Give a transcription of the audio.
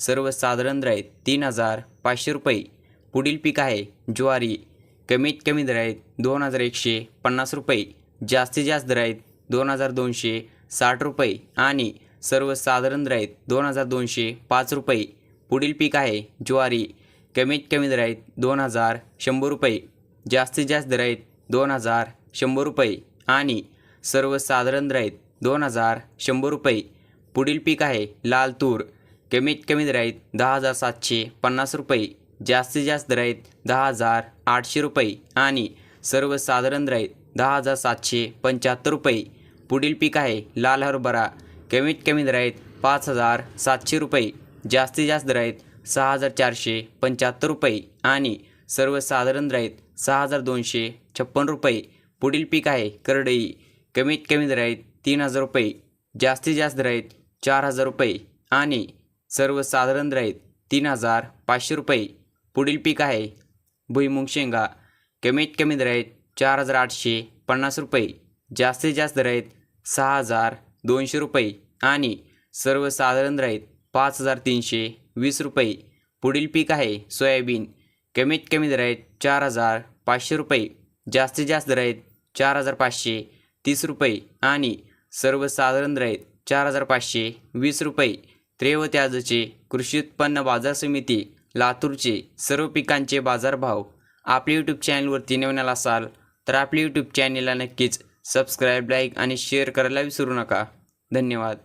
सर्वसाधारण दरात तीन हजार पाचशे रुपये. पुढील पीक आहे ज्वारी. कमीत कमी दर आहेत दोन हजार एकशे पन्नास रुपये. जास्तीत जास्त दर आहेत दोन हजार दोनशे साठ रुपये आणि सर्वसाधारण दर आहेत दोन हजार दोनशे पाच रुपये. पुढील पीक आहे ज्वारी. कमीत कमी दर आहेत दोन हजार शंभर रुपये. जास्तीत जास्त दर आहेत दोन हजार शंभर रुपये आणि सर्वसाधारण दर आहेत दोन हजार शंभर रुपये. पुढील पीक आहे लाल तूर. कमीत कमी दराईत दहा हजार सातशे पन्नास रुपये जास्तीत जास्त दराईत दहा हजार आठशे रुपये आणि सर्वसाधारण दर दहा हजार सातशे पंच्याहत्तर रुपये. पुढील पीक आहे लाल हरभरा कमीत कमी दराईत पाच हजार सातशे रुपये जास्तीत जास्त दर आहेत सहा हजार चारशे पंच्याहत्तर रुपये आणि सर्वसाधारण दर सहा हजार दोनशे छप्पन रुपये. पुढील पीक आहे करडई कमीत कमी दराईत तीन हजार रुपये जास्तीत जास्त दराईत चार हजार रुपये आणि सर्वसाधारण दर तीन हजार पाचशे रुपये. पुढील पीक आहे भुईमुंग शेंगा. कमीत कमी दर आहेत चार हजार आठशे पन्नास रुपये. जास्तीत जास्त दर आहेत सहा हजार दोनशे रुपये. आणि सर्वसाधारण दर पाच हजार तीनशे वीस रुपये. पुढील पीक आहे सोयाबीन. कमीत कमी दर आहेत चार हजार पाचशे रुपये. जास्तीत जास्त दर चार हजार पाचशे तीस रुपये. आणि सर्वसाधारण दर चार हजार पाचशे वीस रुपये. त्रेवत्याजचे कृषी उत्पन्न बाजार समिती लातूरचे सर्व पिकांचे बाजारभाव आपल्या यूट्यूब चॅनलवरती नवीन असाल तर आपल्या यूट्यूब चॅनलला नक्कीच सबस्क्राईब लाईक आणि शेअर करायला विसरू नका. धन्यवाद.